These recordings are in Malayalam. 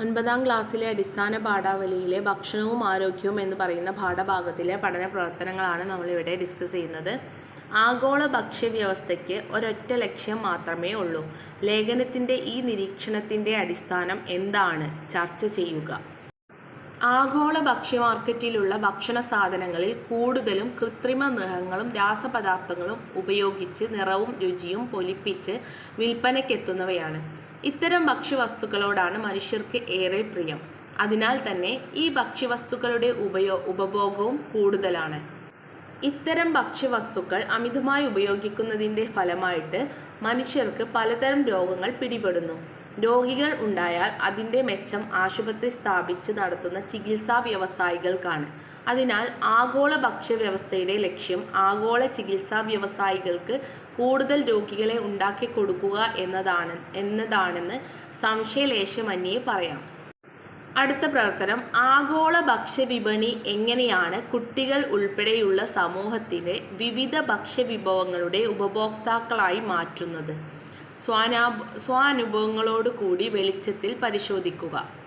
ഒൻപതാം ക്ലാസ്സിലെ അടിസ്ഥാന പാഠാവലിയിലെ ഭക്ഷണവും ആരോഗ്യവും എന്ന് പറയുന്ന പാഠഭാഗത്തിലെ പഠന പ്രവർത്തനങ്ങളാണ് നമ്മളിവിടെ ഡിസ്കസ് ചെയ്യുന്നത്. ആഗോള ഭക്ഷ്യവ്യവസ്ഥയ്ക്ക് ഒരൊറ്റ ലക്ഷ്യം മാത്രമേ ഉള്ളൂ. ലേഖനത്തിന്റെ ഈ നിരീക്ഷണത്തിന്റെ അടിസ്ഥാനം എന്താണ്? ചർച്ച ചെയ്യുക. ആഗോള ഭക്ഷ്യ മാർക്കറ്റിലുള്ള ഭക്ഷണ സാധനങ്ങളിൽ കൂടുതലും കൃത്രിമ നിറങ്ങളും രാസപദാർത്ഥങ്ങളും ഉപയോഗിച്ച് നിറവും രുചിയും പൊലിപ്പിച്ച് വിൽപ്പനയ്ക്കെത്തുന്നവയാണ്. ഇത്തരം ഭക്ഷ്യവസ്തുക്കളോടാണ് മനുഷ്യർക്ക് ഏറെ പ്രിയം. അതിനാൽ തന്നെ ഈ ഭക്ഷ്യവസ്തുക്കളുടെ ഉപയോ ഉപഭോഗവും കൂടുതലാണ്. ഇത്തരം ഭക്ഷ്യവസ്തുക്കൾ അമിതമായി ഉപയോഗിക്കുന്നതിന്റെ ഫലമായിട്ട് മനുഷ്യർക്ക് പലതരം രോഗങ്ങൾ പിടിപെടുന്നു. രോഗികൾ ഉണ്ടായാൽ അതിന്റെ മെച്ചം ആശുപത്രി സ്ഥാപിച്ച് നടത്തുന്ന ചികിത്സാ വ്യവസായികൾക്കാണ്. അതിനാൽ ആഗോള ഭക്ഷ്യവ്യവസ്ഥയുടെ ലക്ഷ്യം ആഗോള ചികിത്സാ വ്യവസായികൾക്ക് കൂടുതൽ രോഗികളെ ഉണ്ടാക്കി കൊടുക്കുക എന്നതാണ് എന്നതാണെന്ന് സംശയലേശമന്യേ പറയാം. അടുത്ത പ്രവർത്തനം ആഗോള ഭക്ഷ്യവിപണി എങ്ങനെയാണ് കുട്ടികൾ ഉൾപ്പെടെയുള്ള സമൂഹത്തിലെ വിവിധ ഭക്ഷ്യവിഭവങ്ങളുടെ ഉപഭോക്താക്കളായി മാറ്റുന്നത്? സ്വാനാ സ്വാനുഭവങ്ങളോടുകൂടി വെളിച്ചത്തിൽ പരിശോധിക്കുക.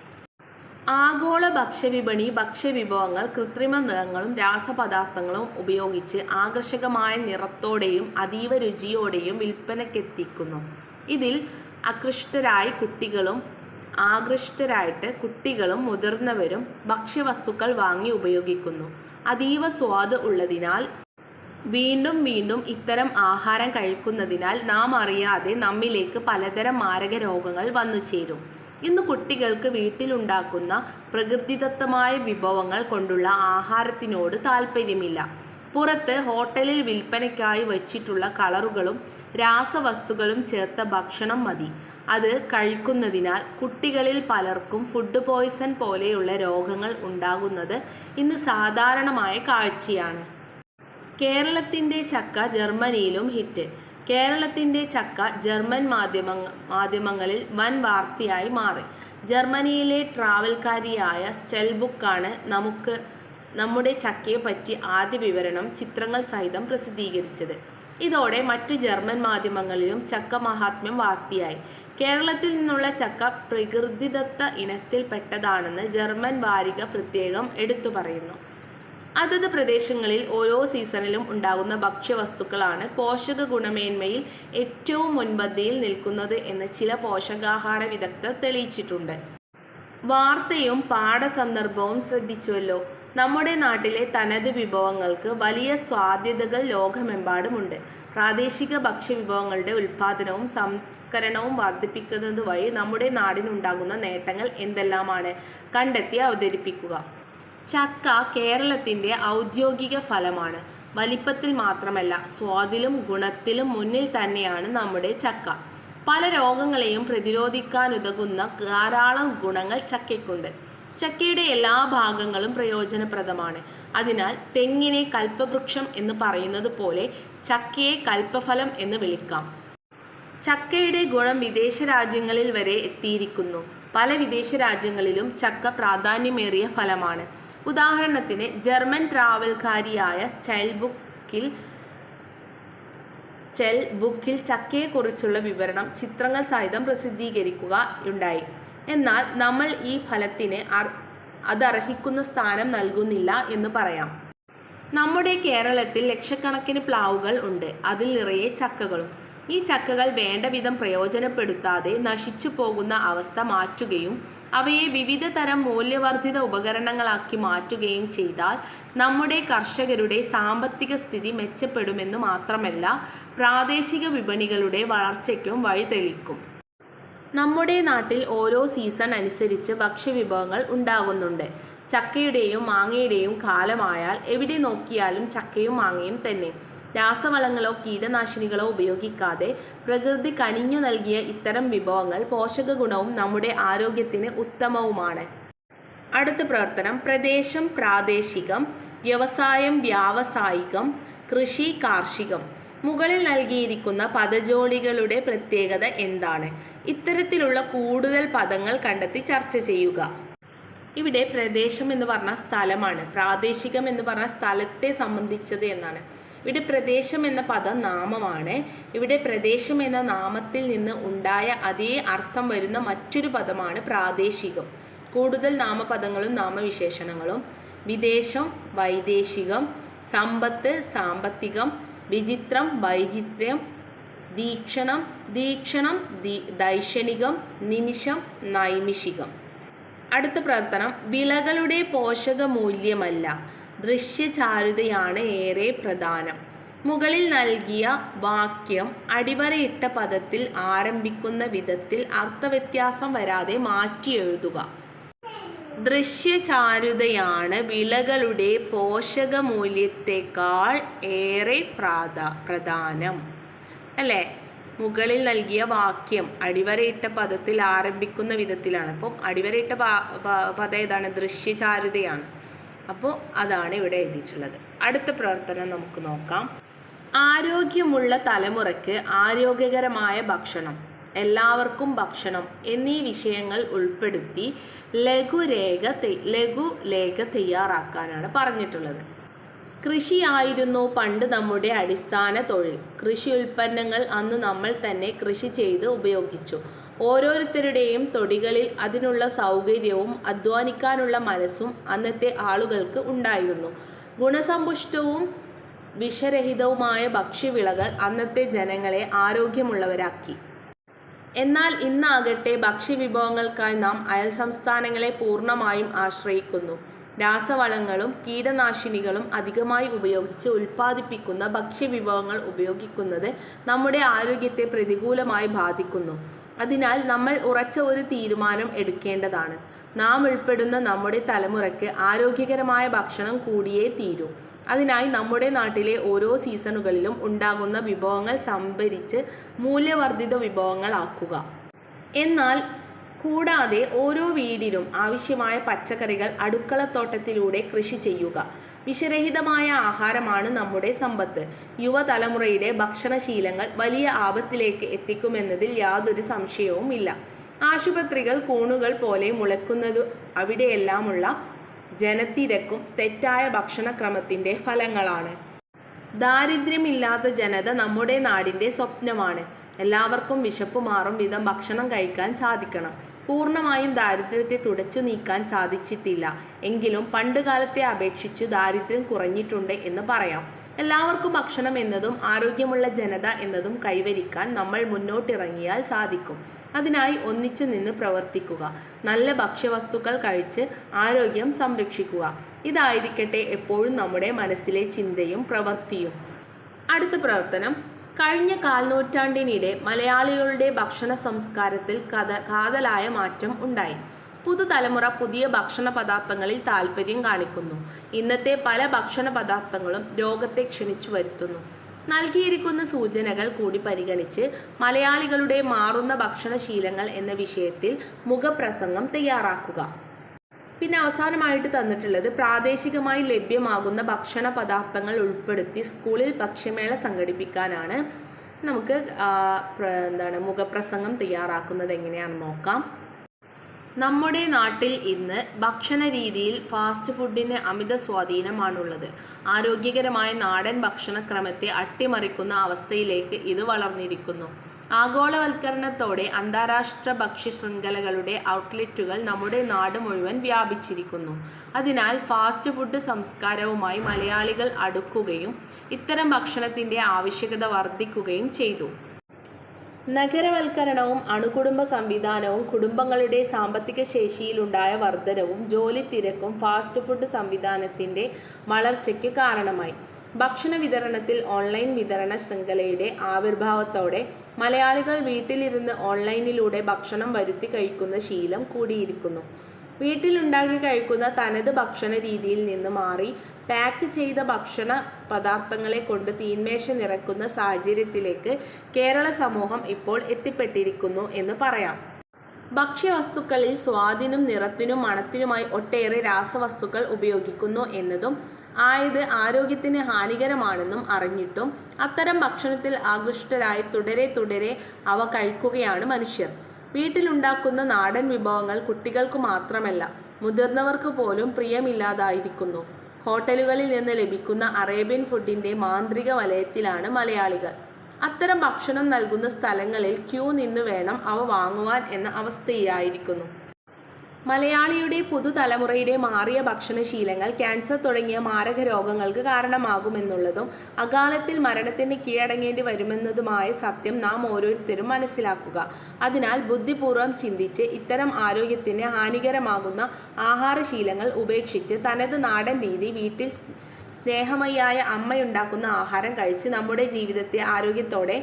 ആഗോള ഭക്ഷ്യവിപണി ഭക്ഷ്യവിഭവങ്ങൾ കൃത്രിമ നിറങ്ങളും രാസപദാർത്ഥങ്ങളും ഉപയോഗിച്ച് ആകർഷകമായ നിറത്തോടെയും അതീവ രുചിയോടെയും വിൽപ്പനക്കെത്തിക്കുന്നു ഇതിൽ ആകൃഷ്ടരായി കുട്ടികളും ആകൃഷ്ടരായിട്ട് കുട്ടികളും മുതിർന്നവരും ഭക്ഷ്യവസ്തുക്കൾ വാങ്ങി ഉപയോഗിക്കുന്നു. അതീവ സ്വാദ് ഉള്ളതിനാൽ വീണ്ടും വീണ്ടും ഇത്തരം ആഹാരം കഴിക്കുന്നതിനാൽ നാം അറിയാതെ നമ്മിലേക്ക് പലതരം മാരക രോഗങ്ങൾ വന്നു ചേരും ഇന്ന് കുട്ടികൾക്ക് വീട്ടിലുണ്ടാക്കുന്ന പ്രകൃതിദത്തമായ വിഭവങ്ങൾ കൊണ്ടുള്ള ആഹാരത്തിനോട് താല്പര്യമില്ല. പുറത്ത് ഹോട്ടലിൽ വിൽപ്പനയ്ക്കായി വച്ചിട്ടുള്ള കളറുകളും രാസവസ്തുക്കളും ചേർത്ത ഭക്ഷണം മതി. അത് കഴിക്കുന്നതിനാൽ കുട്ടികളിൽ പലർക്കും ഫുഡ് പോയ്സൺ പോലെയുള്ള രോഗങ്ങൾ ഉണ്ടാകുന്നത് ഇന്ന് സാധാരണമായ കാഴ്ചയാണ്. കേരളത്തിന്റെ ചക്ക ജർമ്മനിയിലും ഹിറ്റ്. കേരളത്തിന്റെ ചക്ക ജർമ്മൻ മാധ്യമ മാധ്യമങ്ങളിൽ വൻ വാർത്തയായി മാറി. ജർമ്മനിയിലെ ട്രാവൽക്കാരിയായ സ്റ്റെൽബുക്കാണ് നമുക്ക് നമ്മുടെ ചക്കയെ പറ്റി ആദ്യ വിവരണം ചിത്രങ്ങൾ സഹിതം പ്രസിദ്ധീകരിച്ചത്. ഇതോടെ മറ്റു ജർമ്മൻ മാധ്യമങ്ങളിലും ചക്ക മഹാത്മ്യം വാർത്തയായി. കേരളത്തിൽ നിന്നുള്ള ചക്ക പ്രകൃതിദത്ത ഇനത്തിൽപ്പെട്ടതാണെന്ന് ജർമ്മൻ വാരിക പ്രത്യേകം എടുത്തു പറയുന്നു. അതത് പ്രദേശങ്ങളിൽ ഓരോ സീസണിലും ഉണ്ടാകുന്ന ഭക്ഷ്യവസ്തുക്കളാണ് പോഷക ഗുണമേന്മയിൽ ഏറ്റവും മുൻപന്തിയിൽ നിൽക്കുന്നത് എന്ന് ചില പോഷകാഹാര വിദഗ്ധർ തെളിയിച്ചിട്ടുണ്ട്. വാർത്തയും പാഠസന്ദർഭവും ശ്രദ്ധിച്ചുവല്ലോ. നമ്മുടെ നാട്ടിലെ തനത് വിഭവങ്ങൾക്ക് വലിയ സാധ്യതകൾ ലോകമെമ്പാടുമുണ്ട്. പ്രാദേശിക ഭക്ഷ്യവിഭവങ്ങളുടെ ഉൽപ്പാദനവും സംസ്കരണവും വർദ്ധിപ്പിക്കുന്നത് വഴി നമ്മുടെ നാടിനുണ്ടാകുന്ന നേട്ടങ്ങൾ എന്തെല്ലാമാണ്? കണ്ടെത്തി അവതരിപ്പിക്കുക. ചക്ക കേരളത്തിന്റെ ഔദ്യോഗിക ഫലമാണ്. വലിപ്പത്തിൽ മാത്രമല്ല സ്വാദിലും ഗുണത്തിലും മുന്നിൽ തന്നെയാണ് നമ്മുടെ ചക്ക. പല രോഗങ്ങളെയും പ്രതിരോധിക്കാനുതകുന്ന ധാരാളം ഗുണങ്ങൾ ചക്കയ്ക്കുണ്ട്. ചക്കയുടെ എല്ലാ ഭാഗങ്ങളും പ്രയോജനപ്രദമാണ്. അതിനാൽ തെങ്ങിനെ കൽപ്പവൃക്ഷം എന്ന് പറയുന്നത് പോലെ ചക്കയെ കൽപ്പഫലം എന്ന് വിളിക്കാം. ചക്കയുടെ ഗുണം വിദേശ രാജ്യങ്ങളിൽ വരെ എത്തിയിരിക്കുന്നു. പല വിദേശ രാജ്യങ്ങളിലും ചക്ക പ്രാധാന്യമേറിയ ഫലമാണ്. ഉദാഹരണത്തിന് ജർമ്മൻ ട്രാവൽക്കാരിയായ സ്റ്റൈൽ ബുക്കിൽ സ്റ്റെൽ ബുക്കിൽ ചക്കയെക്കുറിച്ചുള്ള വിവരണം ചിത്രങ്ങൾ സഹിതം പ്രസിദ്ധീകരിക്കുക ഉണ്ടായി. എന്നാൽ നമ്മൾ ഈ ഫലത്തിന് അതർഹിക്കുന്ന സ്ഥാനം നൽകുന്നില്ല എന്ന് പറയാം. നമ്മുടെ കേരളത്തിൽ ലക്ഷക്കണക്കിന് പ്ലാവുകൾ ഉണ്ട്. അതിൽ നിറയെ ചക്കകളും ഈ ചക്കകൾ വേണ്ട വിധം പ്രയോജനപ്പെടുത്താതെ നശിച്ചു പോകുന്ന അവസ്ഥ മാറ്റുകയും അവയെ വിവിധ തരം മൂല്യവർദ്ധിത ഉപകരണങ്ങളാക്കി മാറ്റുകയും ചെയ്താൽ നമ്മുടെ കർഷകരുടെ സാമ്പത്തിക സ്ഥിതി മെച്ചപ്പെടുമെന്ന് മാത്രമല്ല പ്രാദേശിക വിപണികളുടെ വളർച്ചയ്ക്കും വഴിതെളിക്കും. നമ്മുടെ നാട്ടിൽ ഓരോ സീസൺ അനുസരിച്ച് ഭക്ഷ്യവിഭവങ്ങൾ ഉണ്ടാകുന്നുണ്ട്. ചക്കയുടെയും മാങ്ങയുടെയും കാലമായാൽ എവിടെ നോക്കിയാലും ചക്കയും മാങ്ങയും തന്നെ. രാസവളങ്ങളോ കീടനാശിനികളോ ഉപയോഗിക്കാതെ പ്രകൃതി കനിഞ്ഞു നൽകിയ ഇത്തരം വിഭവങ്ങൾ പോഷക ഗുണവും നമ്മുടെ ആരോഗ്യത്തിന് ഉത്തമവുമാണ്. അടുത്ത പ്രവർത്തനം പ്രദേശം പ്രാദേശികം വ്യവസായം വ്യാവസായികം കൃഷി കാർഷികം. മുകളിൽ നൽകിയിരിക്കുന്ന പദജോഡികളുടെ പ്രത്യേകത എന്താണ്? ഇത്തരത്തിലുള്ള കൂടുതൽ പദങ്ങൾ കണ്ടെത്തി ചർച്ച ചെയ്യുക. ഇവിടെ പ്രദേശം എന്ന് പറഞ്ഞ സ്ഥലമാണ്. പ്രാദേശികം എന്ന് പറഞ്ഞ സ്ഥലത്തെ സംബന്ധിച്ചത് എന്നാണ്. ഇവിടെ പ്രദേശം എന്ന പദം നാമമാണ്. ഇവിടെ പ്രദേശം എന്ന നാമത്തിൽ നിന്ന് ഉണ്ടായ അതേ അർത്ഥം വരുന്ന മറ്റൊരു പദമാണ് പ്രാദേശികം. കൂടുതൽ നാമപദങ്ങളും നാമവിശേഷണങ്ങളും. വിദേശം വൈദേശികം സമ്പത്ത് സാമ്പത്തികം വിചിത്രം വൈചിത്ര്യം ദീക്ഷണം ദീക്ഷണം ദൈക്ഷണികം നിമിഷം നൈമിഷികം. അടുത്ത പ്രവർത്തനം വിളകളുടെ പോഷകമൂല്യമല്ല. ദൃശ്യചാരുതയാണ് ഏറെ പ്രധാനം. മുകളിൽ നൽകിയ വാക്യം അടിവരയിട്ട പദത്തിൽ ആരംഭിക്കുന്ന വിധത്തിൽ അർത്ഥവ്യത്യാസം വരാതെ മാറ്റി എഴുതുക ദൃശ്യചാരുതയാണ് വിളകളുടെ പോഷകമൂല്യത്തെക്കാൾ ഏറെ പ്രാധാ പ്രധാനം. അല്ലേ? മുകളിൽ നൽകിയ വാക്യം അടിവരയിട്ട പദത്തിൽ ആരംഭിക്കുന്ന വിധത്തിലാണ്. അപ്പം അടിവരയിട്ട പദം ഏതാണ്? ദൃശ്യചാരുതയാണ്. അപ്പോൾ അതാണ് ഇവിടെ എഴുതിയിട്ടുള്ളത്. അടുത്ത പ്രവർത്തനം നമുക്ക് നോക്കാം. ആരോഗ്യമുള്ള തലമുറയ്ക്ക് ആരോഗ്യകരമായ ഭക്ഷണം എല്ലാവർക്കും ഭക്ഷണം എന്നീ വിഷയങ്ങൾ ഉൾപ്പെടുത്തി ലഘുരേഖ ലഘുലേഖ തയ്യാറാക്കാനാണ് പറഞ്ഞിട്ടുള്ളത്. കൃഷിയായിരുന്നു പണ്ട് നമ്മുടെ അടിസ്ഥാന തൊഴിൽ. കൃഷി ഉൽപ്പന്നങ്ങൾ അന്ന് നമ്മൾ തന്നെ കൃഷി ചെയ്ത് ഉപയോഗിച്ചു. ഓരോരുത്തരുടെയും തൊടികളിൽ അതിനുള്ള സൗകര്യവും അധ്വാനിക്കാനുള്ള മനസ്സും അന്നത്തെ ആളുകൾക്ക് ഉണ്ടായിരുന്നു. ഗുണസമ്പുഷ്ടവും വിഷരഹിതവുമായ ഭക്ഷ്യവിളകൾ അന്നത്തെ ജനങ്ങളെ ആരോഗ്യമുള്ളവരാക്കി. എന്നാൽ ഇന്നാകട്ടെ ഭക്ഷ്യവിഭവങ്ങൾക്കായി നാം അയൽ സംസ്ഥാനങ്ങളെ പൂർണമായും ആശ്രയിക്കുന്നു. രാസവളങ്ങളും കീടനാശിനികളും അധികമായി ഉപയോഗിച്ച് ഉൽപ്പാദിപ്പിക്കുന്ന ഭക്ഷ്യവിഭവങ്ങൾ ഉപയോഗിക്കുന്നത് നമ്മുടെ ആരോഗ്യത്തെ പ്രതികൂലമായി ബാധിക്കുന്നു. അതിനാൽ നമ്മൾ ഉറച്ച ഒരു തീരുമാനം എടുക്കേണ്ടതാണ്. നാം ഉൾപ്പെടുന്ന നമ്മുടെ തലമുറയ്ക്ക് ആരോഗ്യകരമായ ഭക്ഷണം കൂടിയേ തീരൂ. അതിനായി നമ്മുടെ നാട്ടിലെ ഓരോ സീസണുകളിലും ഉണ്ടാകുന്ന വിഭവങ്ങൾ സംഭരിച്ച് മൂല്യവർദ്ധിത വിഭവങ്ങളാക്കുക. എന്നാൽ കൂടാതെ ഓരോ വീടിനും ആവശ്യമായ പച്ചക്കറികൾ അടുക്കളത്തോട്ടത്തിലൂടെ കൃഷി ചെയ്യുക. വിഷരഹിതമായ ആഹാരമാണ് നമ്മുടെ സമ്പത്ത്. യുവതലമുറയുടെ ഭക്ഷണശീലങ്ങൾ വലിയ ആപത്തിലേക്ക് എത്തിക്കുമെന്നതിൽ യാതൊരു സംശയവും ഇല്ല ആശുപത്രികൾ കൂണുകൾ പോലെ മുളയ്ക്കുന്നത് അവിടെയെല്ലാമുള്ള ജനത്തിരക്കും തെറ്റായ ഭക്ഷണക്രമത്തിന്റെ ഫലങ്ങളാണ്. ദാരിദ്ര്യമില്ലാത്ത ജനത നമ്മുടെ നാടിന്റെ സ്വപ്നമാണ്. എല്ലാവർക്കും വിശപ്പ് മാറും വിധം ഭക്ഷണം കഴിക്കാൻ സാധിക്കണം. പൂർണമായും ദാരിദ്ര്യത്തെ തുടച്ചു നീക്കാൻ സാധിച്ചിട്ടില്ല. എങ്കിലും പണ്ടുകാലത്തെ അപേക്ഷിച്ച് ദാരിദ്ര്യം കുറഞ്ഞിട്ടുണ്ട് എന്ന് പറയാം. എല്ലാവർക്കും ഭക്ഷണം എന്നതും ആരോഗ്യമുള്ള ജനത എന്നതും കൈവരിക്കാൻ നമ്മൾ മുന്നോട്ടിറങ്ങിയാൽ സാധിക്കും. അതിനായി ഒന്നിച്ചു നിന്ന് പ്രവർത്തിക്കുക. നല്ല ഭക്ഷ്യവസ്തുക്കൾ കഴിച്ച് ആരോഗ്യം സംരക്ഷിക്കുക. ഇതായിരിക്കട്ടെ എപ്പോഴും നമ്മുടെ മനസ്സിലെ ചിന്തയും പ്രവൃത്തിയും. അടുത്ത പ്രവർത്തനം. കഴിഞ്ഞ കാൽനൂറ്റാണ്ടിനിടെ മലയാളികളുടെ ഭക്ഷണ സംസ്കാരത്തിൽ കഥ കാതലായ മാറ്റം ഉണ്ടായി. പുതുതലമുറ പുതിയ ഭക്ഷണ പദാർത്ഥങ്ങളിൽ താല്പര്യം കാണിക്കുന്നു. ഇന്നത്തെ പല ഭക്ഷണ പദാർത്ഥങ്ങളും രോഗത്തെ ക്ഷണിച്ചു വരുത്തുന്നു. നൽകിയിരിക്കുന്ന സൂചനകൾ കൂടി പരിഗണിച്ച് മലയാളികളുടെ മാറുന്ന ഭക്ഷണശീലങ്ങൾ എന്ന വിഷയത്തിൽ മുഖപ്രസംഗം തയ്യാറാക്കുക. പിന്നെ അവസാനമായിട്ട് തന്നിട്ടുള്ളത് പ്രാദേശികമായി ലഭ്യമാകുന്ന ഭക്ഷണ പദാർത്ഥങ്ങൾ ഉൾപ്പെടുത്തി സ്കൂളിൽ ഭക്ഷ്യമേള സംഘടിപ്പിക്കാനാണ് നമുക്ക് എന്താണ് മുഖപ്രസംഗം തയ്യാറാക്കുന്നത് എങ്ങനെയാണെന്ന് നോക്കാം. നമ്മുടെ നാട്ടിൽ ഇന്ന് ഭക്ഷണ രീതിയിൽ ഫാസ്റ്റ് ഫുഡിന് അമിത സ്വാധീനമാണുള്ളത്. ആരോഗ്യകരമായ നാടൻ ഭക്ഷണക്രമത്തെ അട്ടിമറിക്കുന്ന അവസ്ഥയിലേക്ക് ഇത് വളർന്നിരിക്കുന്നു. ആഗോളവൽക്കരണത്തോടെ അന്താരാഷ്ട്ര ഭക്ഷ്യ ശൃംഖലകളുടെ ഔട്ട്ലെറ്റുകൾ നമ്മുടെ നാട് മുഴുവൻ വ്യാപിച്ചിരിക്കുന്നു. അതിനാൽ ഫാസ്റ്റ് ഫുഡ് സംസ്കാരവുമായി മലയാളികൾ അടുക്കുകയും ഇത്തരം ഭക്ഷണത്തിന്റെ ആവശ്യകത വർദ്ധിക്കുകയും ചെയ്തു. നഗരവൽക്കരണവും അണുകുടുംബ സംവിധാനവും കുടുംബങ്ങളുടെ സാമ്പത്തിക ശേഷിയിലുണ്ടായ വർധനവും ജോലി തിരക്കും ഫാസ്റ്റ് ഫുഡ് സംവിധാനത്തിന്റെ വളർച്ചയ്ക്ക് കാരണമായി. ഭക്ഷണ വിതരണത്തിൽ ഓൺലൈൻ വിതരണ ശൃംഖലയുടെ ആവിർഭാവത്തോടെ മലയാളികൾ വീട്ടിലിരുന്ന് ഓൺലൈനിലൂടെ ഭക്ഷണം വരുത്തി കഴിക്കുന്ന ശീലം കൂടിയിരിക്കുന്നു. വീട്ടിലുണ്ടാക്കി കഴിക്കുന്ന തനത് ഭക്ഷണ രീതിയിൽ നിന്ന് മാറി പാക്ക് ചെയ്ത ഭക്ഷണ പദാർത്ഥങ്ങളെ കൊണ്ട് തീന്മേശ നിറക്കുന്ന സാഹചര്യത്തിലേക്ക് കേരള സമൂഹം ഇപ്പോൾ എത്തിപ്പെട്ടിരിക്കുന്നു എന്ന് പറയാം. ഭക്ഷ്യവസ്തുക്കളിൽ സ്വാദിനും നിറത്തിനും മണത്തിനുമായി ഒട്ടേറെ രാസവസ്തുക്കൾ ഉപയോഗിക്കുന്നു എന്നതും ആയത് ആരോഗ്യത്തിന് ഹാനികരമാണെന്നും അറിഞ്ഞിട്ടും അത്തരം ഭക്ഷണത്തിൽ ആകൃഷ്ടരായി തുടരെ തുടരെ അവ കഴിക്കുകയാണ് മനുഷ്യർ. വീട്ടിലുണ്ടാക്കുന്ന നാടൻ വിഭവങ്ങൾ കുട്ടികൾക്ക് മാത്രമല്ല മുതിർന്നവർക്ക് പോലും പ്രിയമില്ലാതായിരിക്കുന്നു. ഹോട്ടലുകളിൽ നിന്ന് ലഭിക്കുന്ന അറേബ്യൻ ഫുഡിന്റെ മാന്ത്രിക വലയത്തിലാണ് മലയാളികൾ. അത്തരം ഭക്ഷണം നൽകുന്ന സ്ഥലങ്ങളിൽ ക്യൂ നിന്ന് വേണം അവ വാങ്ങുവാൻ എന്ന അവസ്ഥയായിരിക്കുന്നു മലയാളിയുടെ പുതുതലമുറയുടെ മാറിയ ഭക്ഷണശീലങ്ങൾ ക്യാൻസർ തുടങ്ങിയ മാരക രോഗങ്ങൾക്ക് കാരണമാകുമെന്നുള്ളതും അകാലത്തിൽ മരണത്തിന് കീഴടങ്ങേണ്ടി വരുമെന്നതുമായ സത്യം നാം ഓരോരുത്തരും മനസ്സിലാക്കുക. അതിനാൽ ബുദ്ധിപൂർവം ചിന്തിച്ച് ഇത്തരം ആരോഗ്യത്തിന് ഹാനികരമാകുന്ന ആഹാരശീലങ്ങൾ ഉപേക്ഷിച്ച് തനത് നാടൻ രീതി വീട്ടിൽ സ്നേഹമയായ അമ്മയുണ്ടാക്കുന്ന ആഹാരം കഴിച്ച് നമ്മുടെ ജീവിതത്തെ ആരോഗ്യത്തോടെ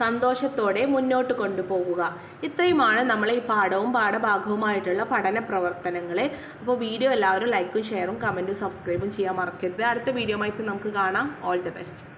സന്തോഷത്തോടെ മുന്നോട്ട് കൊണ്ടുപോകുക ഇത്രയുമാണ് നമ്മൾ ഈ പാഠവും പാഠഭാഗവുമായിട്ടുള്ള പഠന പ്രവർത്തനങ്ങൾ അപ്പോൾ വീഡിയോ എല്ലാവരും ലൈക്കും ഷെയറും കമന്റും സബ്സ്ക്രൈബും ചെയ്യാൻ മറക്കരുത്. അടുത്ത വീഡിയോ ആയിട്ട് നമുക്ക് കാണാം. All the best